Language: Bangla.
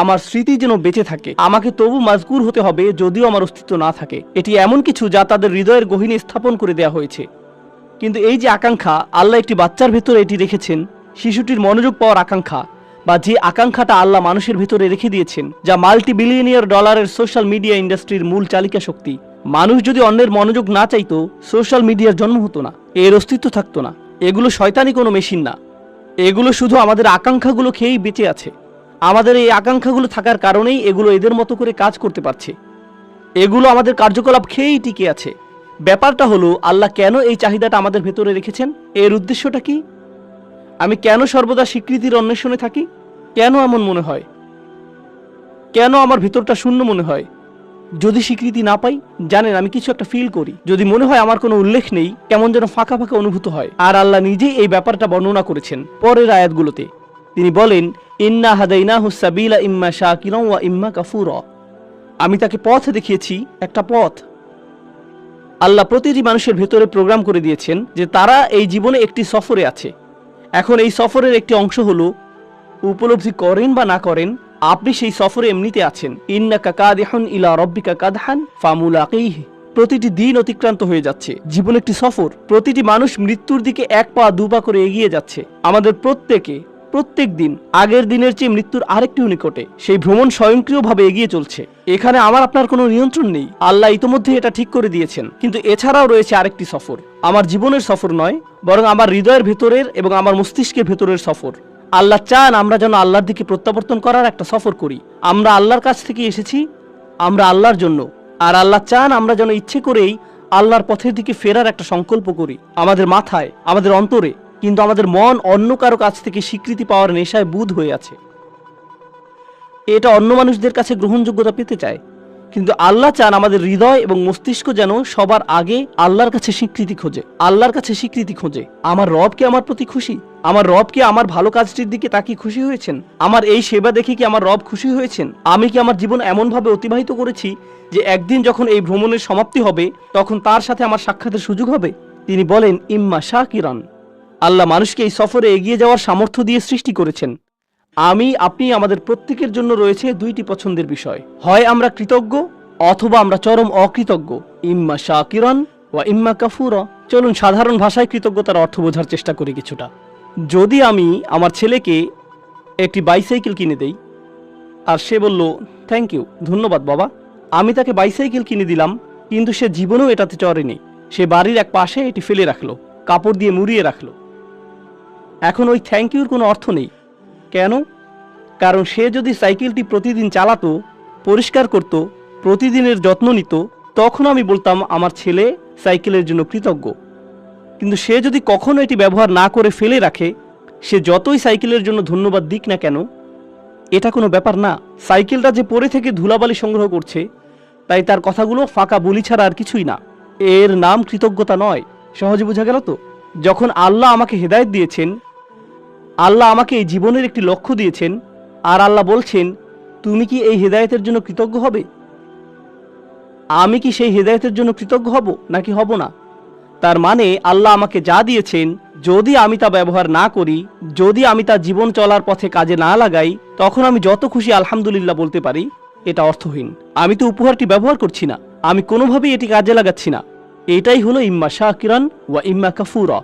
আমার স্মৃতি যেন বেঁচে থাকে। আমাকে তবু মাজগুর হতে হবে যদিও আমার অস্তিত্ব না থাকে। এটি এমন কিছু যা তাদের হৃদয়ের গহিনে স্থাপন করে দেয়া হয়েছে। কিন্তু এই যে আকাঙ্ক্ষা, আল্লাহ একটি বাচ্চার ভেতরে এটি রেখেছেন, শিশুটির মনোযোগ পাওয়ার আকাঙ্ক্ষা, বা যে আকাঙ্ক্ষাটা আল্লাহ মানুষের ভেতরে রেখে দিয়েছেন, যা মাল্টি বিলিয়নিয়ার ডলারের সোশ্যাল মিডিয়া ইন্ডাস্ট্রির মূল চালিকা শক্তি। মানুষ যদি অন্যের মনোযোগ না চাইতো সোশ্যাল মিডিয়ার জন্ম হতো না, এর অস্তিত্ব থাকতো না। এগুলো শয়তানি কোনো মেশিন না। এগুলো শুধু আমাদের আকাঙ্ক্ষাগুলো খেয়েই বেঁচে আছে। আমাদের এই আকাঙ্ক্ষাগুলো থাকার কারণেই এগুলো এদের মতো করে কাজ করতে পারছে। এগুলো আমাদের কার্যকলাপ খেয়েই টিকে আছে। ব্যাপারটা হলো, আল্লাহ কেন এই চাহিদাটা আমাদের ভেতরে রেখেছেন? এর উদ্দেশ্যটা কি? আমি কেন সর্বদা স্বীকৃতির অন্বেষণে থাকি? কেন এমন মনে হয়? কেন আমার ভেতরটা শূন্য মনে হয়? যদি স্বীকৃতি না পাই, জানেন আমি কিছু একটা ফিল করি। যদি মনে হয় আমার কোনো উল্লেখ নেই, কেমন যেন ফাঁকা ফাঁকা অনুভূত হয়। আর আল্লাহ নিজেই এই ব্যাপারটা বর্ণনা করেছেন পরের আয়াতগুলোতে। তিনি বলেন, ইন্না হাদাইনা হুসাবিলা ইম্মা শাকিরম ওয়া ইম্মা কাফুর আমি তাকে পথ দেখিয়েছি, একটা পথ। আল্লাহ প্রতিটি মানুষের ভেতরে প্রোগ্রাম করে দিয়েছেন যে তারা এই জীবনে একটি সফরে আছে। এখন এই সফরের একটি অংশ হলো, উপলব্ধি করেন বা না করেন, আপনি সেই সফরে এমনিতে আছেন। ইন্নাকা কাদিহান ইলা রব্বিকা কাদহান ফামুলাকিহ। প্রতিটি দিন অতিক্রান্ত হয়ে যাচ্ছে। জীবন একটি সফর। প্রতিটি মানুষ মৃত্যুর দিকে এক পা দু পা করে এগিয়ে যাচ্ছে। আমাদের প্রত্যেকে প্রত্যেক দিন, আগের দিনের চেয়ে মৃত্যুর আরেকটিও নিকটে। সেই ভ্রমণ স্বয়ংক্রিয়ভাবে এগিয়ে চলছে। এখানে আমার আপনার কোনো নিয়ন্ত্রণ নেই। আল্লাহ ইতোমধ্যে এটা ঠিক করে দিয়েছেন। কিন্তু এছাড়াও রয়েছে আরেকটি সফর। আমার জীবনের সফর নয়, বরং আমার হৃদয়ের ভেতরের এবং আমার মস্তিষ্কের ভেতরের সফর। আল্লাহ চান আমরা যেন আল্লাহর দিকে প্রত্যাবর্তন করার একটা সফর করি। আমরা আল্লাহর কাছ থেকে এসেছি, আমরা আল্লাহর জন্য। আর আল্লাহ চান আমরা যেন ইচ্ছে করেই আল্লাহর পথের দিকে ফেরার একটা সংকল্প করি। আমাদের মাথায়, আমাদের অন্তরে কিন্তু আমাদের মন অন্য কারও কাছ থেকে স্বীকৃতি পাওয়ার নেশায় বুধ হয়ে আছে। এটা অন্য মানুষদের কাছে গ্রহণযোগ্যতা পেতে চায়। কিন্তু আল্লাহ চান আমাদের হৃদয় এবং মস্তিষ্ক যেন সবার আগে আল্লাহর কাছে স্বীকৃতি খোঁজে, আল্লাহর কাছে স্বীকৃতি খোঁজে। আমার রব কি আমার প্রতি খুশি? আমার রব কি আমার ভালো কাজটির দিকে তাকিয়ে খুশি হয়েছেন? আমার এই সেবা দেখে কি আমার রব খুশি হয়েছেন? আমি কি আমার জীবন এমনভাবে অতিবাহিত করেছি যে একদিন যখন এই ভ্রমণের সমাপ্তি হবে, তখন তার সাথে আমার সাক্ষাতের সুযোগ হবে? তিনি বলেন, ইম্মা শাকিরান। আল্লাহ মানুষকে এই সফরে এগিয়ে যাওয়ার সামর্থ্য দিয়ে সৃষ্টি করেছেন। আমি, আপনি আমাদের প্রত্যেকের জন্য রয়েছে দুইটি পছন্দের বিষয়। হয় আমরা কৃতজ্ঞ, অথবা আমরা চরম অকৃতজ্ঞ। ইম্মা শাকিরান ওয়া ইম্মা কাফুর। চলুন সাধারণ ভাষায় কৃতজ্ঞতার অর্থ বোঝার চেষ্টা করি কিছুটা। যদি আমি আমার ছেলেকে একটি বাইসাইকেল কিনে দেই, আর সে বলল থ্যাংক ইউ ধন্যবাদ বাবা। আমি তাকে বাইসাইকেল কিনে দিলাম, কিন্তু সে জীবনেও এটাতে চড়েনি। সে বাড়ির এক পাশে এটি ফেলে রাখল, কাপড় দিয়ে মুড়িয়ে রাখল। এখন ওই থ্যাংক ইউর কোনো অর্থ নেই। কেন? কারণ সে যদি সাইকেলটি প্রতিদিন চালাতো, পরিষ্কার করত, প্রতিদিনের যত্ন নিত, তখন আমি বলতাম আমার ছেলে সাইকেলের জন্য কৃতজ্ঞ। কিন্তু সে যদি কখনো এটি ব্যবহার না করে ফেলে রাখে, সে যতই সাইকেলের জন্য ধন্যবাদ দিক না কেন, এটা কোনো ব্যাপার না। সাইকেলটা যে পরে থেকে ধুলাবালি সংগ্রহ করছে, তাই তার কথাগুলো ফাঁকা বলি ছাড়া আর কিছুই না। এর নাম কৃতজ্ঞতা নয়। সহজে বোঝা গেল তো? যখন আল্লাহ আমাকে হেদায়েত দিয়েছেন আল্লাহ আমাকে এই জীবনের একটি লক্ষ্য দিয়েছেন, আর আল্লাহ বলছেন, তুমি কি এই হেদায়েতের জন্য কৃতজ্ঞ হবে? আমি কি সেই হেদায়তের জন্য কৃতজ্ঞ হব, নাকি হব না? তার মানে আল্লাহ আমাকে যা দিয়েছেন, যদি আমি তা ব্যবহার না করি, যদি আমি তা জীবন চলার পথে কাজে না লাগাই, তখন আমি যত খুশি আলহামদুলিল্লাহ বলতে পারি, এটা অর্থহীন। আমি তো উপহারটি ব্যবহার করছি না, আমি কোনোভাবেই এটি কাজে লাগাচ্ছি না। এটাই হলো ইম্মা শাহ কিরণ ওয়া ইম্মা কাফুরা।